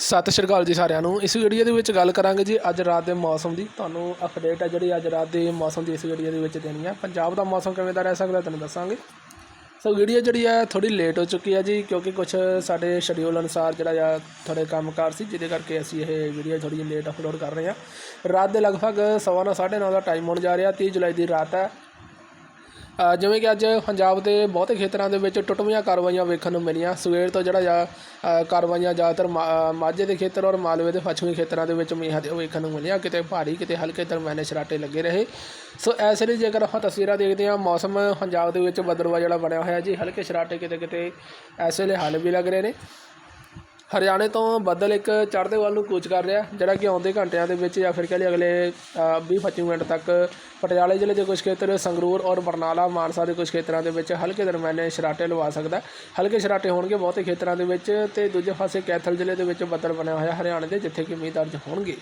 ਸਤਿ ਸ਼੍ਰੀ ਅਕਾਲ ਜੀ ਸਾਰਿਆਂ ਨੂੰ। ਇਸ ਵੀਡੀਓ ਦੇ ਵਿੱਚ ਗੱਲ ਕਰਾਂਗੇ ਜੀ ਅੱਜ ਰਾਤ ਦੇ ਮੌਸਮ ਦੀ। ਤੁਹਾਨੂੰ ਅਪਡੇਟ ਹੈ ਜਿਹੜੀ ਅੱਜ ਰਾਤ ਦੇ ਮੌਸਮ ਦੀ ਇਸ ਵੀਡੀਓ ਦੇ ਵਿੱਚ ਦੇਣੀ ਹੈ। ਪੰਜਾਬ ਦਾ ਮੌਸਮ ਕਿਵੇਂ ਦਾ ਰਹਿ ਸਕਦਾ ਤੁਹਾਨੂੰ ਦੱਸਾਂਗੇ। ਸੋ ਵੀਡੀਓ ਜਿਹੜੀ ਹੈ ਥੋੜੀ ਲੇਟ ਹੋ ਚੁੱਕੀ ਹੈ ਜੀ, ਕਿਉਂਕਿ ਕੁਝ ਸਾਡੇ ਸ਼ਡਿਊਲ ਅਨੁਸਾਰ ਜਿਹੜਾ ਆ ਥੋੜੇ ਕੰਮਕਾਰ ਸੀ, ਜਿਹਦੇ ਕਰਕੇ ਅਸੀਂ ਇਹ ਵੀਡੀਓ ਥੋੜੀ ਲੇਟ ਅਪਲੋਡ ਕਰ ਰਹੇ ਹਾਂ। ਰਾਤ ਦੇ ਲਗਭਗ ਸਵਾ ਨੌ, ਸਾਢੇ ਨੌ ਦਾ ਟਾਈਮ ਹੋਣ ਜਾ ਰਿਹਾ 30 ਜੁਲਾਈ ਦੀ ਰਾਤ ਹੈ। ਜਿਵੇਂ ਕਿ ਅੱਜ ਪੰਜਾਬ ਦੇ ਬਹੁਤੇ ਖੇਤਰਾਂ ਦੇ ਵਿੱਚ ਟੁੱਟਵੀਆਂ ਕਾਰਵਾਈਆਂ ਵੇਖਣ ਨੂੰ ਮਿਲੀਆਂ। ਸਵੇਰ ਤੋਂ ਜਿਹੜਾ ਆ ਕਾਰਵਾਈਆਂ ਜ਼ਿਆਦਾਤਰ ਮਾ- ਮਾਝੇ ਦੇ ਖੇਤਰ ਔਰ ਮਾਲਵੇ ਦੇ ਪੱਛਮੀ ਖੇਤਰਾਂ ਦੇ ਵਿੱਚ ਮੀਂਹ ਦੇ ਵੇਖਣ ਨੂੰ ਮਿਲੀਆਂ। ਕਿਤੇ ਭਾਰੀ, ਕਿਤੇ ਹਲਕੇ ਦਰਮਿਆਨੇ ਸਰਾਟੇ ਲੱਗੇ ਰਹੇ। ਸੋ ਐਸੇ ਲਈ ਜੇਕਰ ਆਪਾਂ ਤਸਵੀਰਾਂ ਦੇਖਦੇ ਹਾਂ, ਮੌਸਮ ਪੰਜਾਬ ਦੇ ਵਿੱਚ ਬਦਲਵਾ ਜਿਹੜਾ ਬਣਿਆ ਹੋਇਆ ਜੀ, ਹਲਕੇ ਸਰਾਟੇ ਕਿਤੇ ਕਿਤੇ ਐਸੇ ਲਈ ਹਲ ਵੀ ਲੱਗ ਰਹੇ ਨੇ। ਹਰਿਆਣੇ ਤੋਂ ਬੱਦਲ ਇੱਕ ਚੜ੍ਹਦੇ ਵੱਲ ਨੂੰ ਕੂਚ ਕਰ ਰਿਹਾ, ਜਿਹੜਾ ਕਿ ਆਉਂਦੇ ਘੰਟਿਆਂ ਦੇ ਵਿੱਚ ਜਾਂ ਫਿਰ ਕਹਿ ਲਈ ਅਗਲੇ 20-25 ਮਿੰਟ ਤੱਕ ਪਟਿਆਲੇ ਜ਼ਿਲ੍ਹੇ ਦੇ ਕੁਝ ਖੇਤਰ ਸੰਗਰੂਰ ਔਰ ਬਰਨਾਲਾ, ਮਾਨਸਾ ਦੇ ਕੁਝ ਖੇਤਰਾਂ ਦੇ ਵਿੱਚ ਹਲਕੇ ਦਰਮਿਆਨੇ ਸ਼ਰਾਟੇ ਲਵਾ ਸਕਦਾ ਹਲਕੇ ਸ਼ਰਾਟੇ ਹੋਣਗੇ ਬਹੁਤੇ ਖੇਤਰਾਂ ਦੇ ਵਿੱਚ ਤੇ ਦੂਜੇ ਪਾਸੇ ਕੈਥਲ ਜ਼ਿਲ੍ਹੇ ਦੇ ਵਿੱਚ ਬੱਦਲ ਬਣਿਆ ਹੋਇਆ ਹਰਿਆਣੇ ਦੇ, ਜਿੱਥੇ ਕਿ ਮੀਂਹ ਦਰਜ ਹੋਣਗੇ।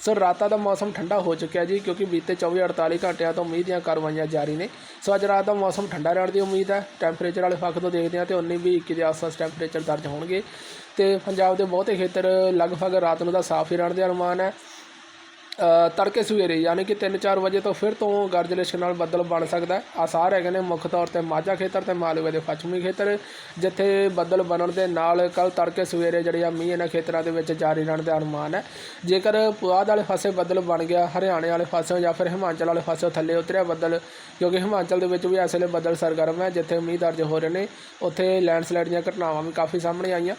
ਸੋ ਰਾਤਾਂ ਦਾ ਮੌਸਮ ਠੰਡਾ ਹੋ ਚੁੱਕਿਆ ਜੀ, ਕਿਉਂਕਿ ਬੀਤੇ 24-48 ਘੰਟਿਆਂ ਤੋਂ ਮੀਂਹ ਦੀਆਂ ਕਾਰਵਾਈਆਂ ਜਾਰੀ ਨੇ। ਸੋ ਅੱਜ ਰਾਤ ਦਾ ਮੌਸਮ ਠੰਡਾ ਰਹਿਣ ਦੀ ਉਮੀਦ ਹੈ। ਟੈਂਪਰੇਚਰ ਵਾਲੇ ਪੱਖ ਤੋਂ ਦੇਖਦੇ ਹਾਂ ਤੇ 19 ਵੀ 21 ਦੇ ਆਸ-ਪਾਸ ਟੈਂਪਰੇਚਰ ਦਰਜ ਹੋਣਗੇ। ਤੇ ਪੰਜਾਬ ਦੇ ਬਹੁਤੇ ਖੇਤਰ ਲਗਭਗ ਰਾਤ ਨੂੰ ਦਾ ਸਾਫ਼ ਹੀ ਰਹਿਣ ਦੇ ਅਨੁਮਾਨ ਹੈ। ਤੜਕੇ ਸਵੇਰੇ, ਯਾਨੀ ਕਿ 3-4 ਵਜੇ ਤੋਂ ਫਿਰ ਤੋਂ ਗਰਜ ਨਾਲ ਬੱਦਲ ਬਣ ਸਕਦਾ ਹੈ। ਆਸਾਰ ਹੈਗੇ ਨੇ ਮੁੱਖ ਤੌਰ ਤੇ ਮਾਝਾ ਖੇਤਰ ਤੇ ਮਾਲਵੇ ਦੇ ਪੱਛਮੀ ਖੇਤਰ, ਜਿੱਥੇ ਬੱਦਲ ਬਣਨ ਦੇ ਨਾਲ ਕੱਲ ਤੜਕੇ ਸਵੇਰੇ ਜਿਹੜੇ ਆ ਮੀਂਹ ਇਹਨਾਂ ਖੇਤਰਾਂ ਦੇ ਵਿੱਚ ਜਾਰੀ ਰਹਿਣ ਦਾ ਅਨੁਮਾਨ ਹੈ। ਜੇਕਰ ਪੁਆਧ ਵਾਲੇ ਪਾਸੇ ਬੱਦਲ ਬਣ ਗਿਆ, ਹਰਿਆਣੇ ਵਾਲੇ ਪਾਸੇ ਜਾਂ ਫਿਰ ਹਿਮਾਚਲ ਵਾਲੇ ਪਾਸੇ ਥੱਲੇ ਉਤਰਿਆ ਬੱਦਲ, ਕਿਉਂਕਿ ਹਿਮਾਚਲ ਦੇ ਵਿੱਚ ਵੀ ਇਸ ਵੇਲੇ ਬੱਦਲ ਸਰਗਰਮ ਹੈ, ਜਿੱਥੇ ਮੀਂਹ ਦਰਜ ਹੋ ਰਹੇ ਨੇ, ਉੱਥੇ ਲੈਂਡਸਲਾਈਡ ਦੀਆਂ ਘਟਨਾਵਾਂ ਵੀ ਕਾਫੀ ਸਾਹਮਣੇ ਆਈਆਂ।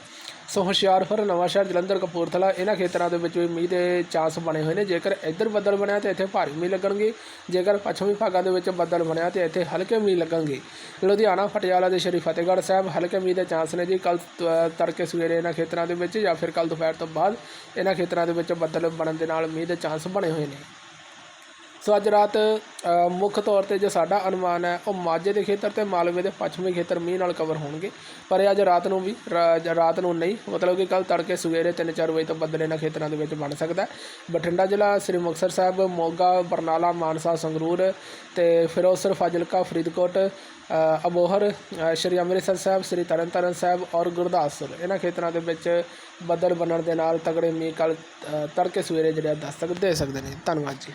ਸੋ ਹੁਸ਼ਿਆਰਪੁਰ, ਨਵਾਂਸ਼ਹਿਰ, ਜਲੰਧਰ, ਕਪੂਰਥਲਾ, ਇਹਨਾਂ ਖੇਤਰਾਂ ਦੇ ਵਿੱਚ ਵੀ ਮੀਂਹ ਦੇ ਚਾਂਸ ਬਣੇ ਹੋਏ ਨੇ। ਜੇਕਰ ਇੱਧਰ ਬੱਦਲ ਬਣਿਆ ਤੇ ਇੱਥੇ ਭਾਰੀ ਮੀਂਹ ਲੱਗਣਗੇ। ਜੇਕਰ ਪੱਛਮੀ ਭਾਗਾਂ ਦੇ ਵਿੱਚ ਬੱਦਲ ਬਣਿਆ ਤੇ ਇੱਥੇ ਹਲਕੇ ਮੀਂਹ ਲੱਗਣਗੇ। ਲੁਧਿਆਣਾ, ਪਟਿਆਲਾ ਦੇ ਸ਼੍ਰੀ ਫਤਿਹਗੜ੍ਹ ਸਾਹਿਬ ਹਲਕੇ ਮੀਂਹ ਦੇ ਚਾਂਸ ਨੇ ਜੀ। ਕੱਲ ਤੜਕੇ ਸਵੇਰੇ ਇਹਨਾਂ ਖੇਤਰਾਂ ਦੇ ਵਿੱਚ ਜਾਂ ਫਿਰ ਕੱਲ ਦੁਪਹਿਰ ਤੋਂ ਬਾਅਦ ਇਹਨਾਂ ਖੇਤਰਾਂ ਦੇ ਵਿੱਚ ਬੱਦਲ ਬਣਨ ਦੇ ਨਾਲ ਮੀਂਹ ਦੇ ਚਾਂਸ ਬਣੇ ਹੋਏ ਨੇ। ਸੋ ਅੱਜ ਰਾਤ ਮੁੱਖ ਤੌਰ ਤੇ ਜੋ ਸਾਡਾ ਅਨੁਮਾਨ ਹੈ, ਉਹ ਮਾਝੇ ਦੇ ਖੇਤਰ ਤੇ ਮਾਲਵੇ ਦੇ ਪੱਛਮੀ ਖੇਤਰ ਮੀਂਹ ਨਾਲ ਕਵਰ ਹੋਣਗੇ। ਪਰ ਇਹ ਅੱਜ ਰਾਤ ਨੂੰ ਵੀ ਰਾਤ ਨੂੰ ਨਹੀਂ, ਮਤਲਬ ਕਿ ਕੱਲ ਤੜਕੇ ਸਵੇਰੇ 3-4 ਵਜੇ ਤੋਂ ਬੱਦਲ ਇਹਨਾਂ ਖੇਤਰਾਂ ਦੇ ਵਿੱਚ ਬਣ ਸਕਦਾ ਬਠਿੰਡਾ ਜ਼ਿਲ੍ਹਾ ਸ੍ਰੀ ਮੁਕਤਸਰ ਸਾਹਿਬ, ਮੋਗਾ, ਬਰਨਾਲਾ, ਮਾਨਸਾ, ਸੰਗਰੂਰ ਤੇ ਫਿਰੋਜ਼ਪੁਰ, ਫਾਜ਼ਿਲਕਾ, ਫਰੀਦਕੋਟ ਅਬੋਹਰ ਸ਼੍ਰੀ ਅੰਮ੍ਰਿਤਸਰ ਸਾਹਿਬ, ਸ੍ਰੀ ਤਰਨਤਾਰਨ ਸਾਹਿਬ ਔਰ ਗੁਰਦਾਸਪੁਰ। ਇਹਨਾਂ ਖੇਤਰਾਂ ਦੇ ਵਿੱਚ ਬੱਦਲ ਬਣਨ ਦੇ ਨਾਲ ਤਗੜੇ ਮੀਂਹ ਕੱਲ ਤੜਕੇ ਸਵੇਰੇ ਜਿਹੜੇ ਆ ਦਸਤਕ ਦੇ ਸਕਦੇ ਨੇ। ਧੰਨਵਾਦ ਜੀ।